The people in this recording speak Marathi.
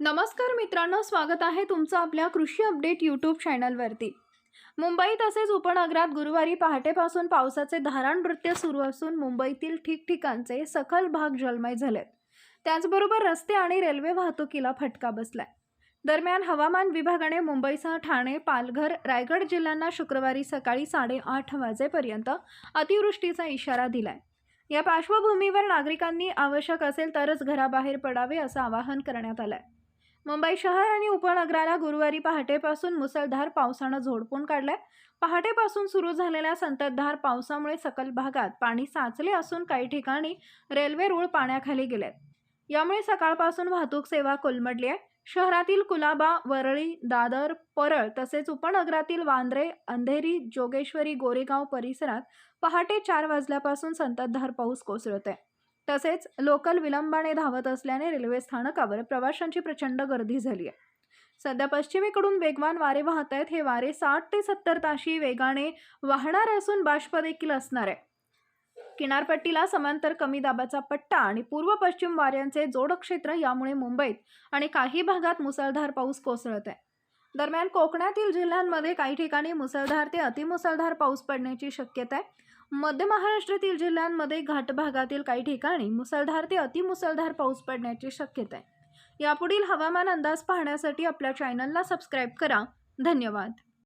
नमस्कार मित्रांनो स्वागत आहे तुमचं आपल्या कृषी अपडेट यूट्यूब चॅनलवरती मुंबई तसेच उपनगरात गुरुवारी पहाटेपासून पावसाचे धारण नृत्य सुरू असून मुंबईतील ठिकठिकाणचे सखल भाग जलमय झालेत. त्याचबरोबर रस्ते आणि रेल्वे वाहतुकीला फटका बसलाय. दरम्यान हवामान विभागाने मुंबईसह ठाणे पालघर रायगड जिल्ह्यांना शुक्रवारी सकाळी साडेआठ वाजेपर्यंत अतिवृष्टीचा इशारा दिलाय. या पार्श्वभूमीवर नागरिकांनी आवश्यक असेल तरच घराबाहेर पडावे असं आवाहन करण्यात आलं आहे मुंबई शहर आणि उपनगराला गुरुवारी पहाटेपासून मुसळधार पावसानं झोडपून काढलंय. पहाटेपासून सुरू झालेल्या संततधार पावसामुळे सकल भागात पाणी साचले असून काही ठिकाणी रेल्वे रुळ पाण्याखाली गेलेत. यामुळे सकाळपासून वाहतूक सेवा कोलमडली आहे. शहरातील कुलाबा वरळी दादर परळ तसेच उपनगरातील वांद्रे अंधेरी जोगेश्वरी गोरेगाव परिसरात पहाटे चार वाजल्यापासून संततधार पाऊस कोसळत आहे तसेच लोकल विलंबाने धावत असल्याने रेल्वे स्थानकावर प्रवाशांची प्रचंड गर्दी झाली आहे. सध्या पश्चिमेकडून वेगवान वारे वाहत आहेत. हे वारे साठ ते सत्तर ताशी वेगाने वाहणार असून बाष्प देखील असणार आहे. किनारपट्टीला समांतर कमी दाबाचा पट्टा आणि पूर्व पश्चिम वाऱ्यांचे जोडक्षेत्र यामुळे मुंबईत आणि काही भागात मुसळधार पाऊस कोसळत आहे. दरम्यान कोकणातील जिल्ह्यांमध्ये काही ठिकाणी मुसळधार ते अतिमुसळधार पाऊस पडण्याची शक्यता आहे. मध्य महाराष्ट्रातील जिल्ह्यांमध्ये घाट भागातील काही ठिकाणी मुसळधार ते अतिमुसळधार पाऊस पडण्याची शक्यता आहे. यापुढील हवामान अंदाज पाहण्यासाठी आपल्या चॅनलला सबस्क्राईब करा. धन्यवाद.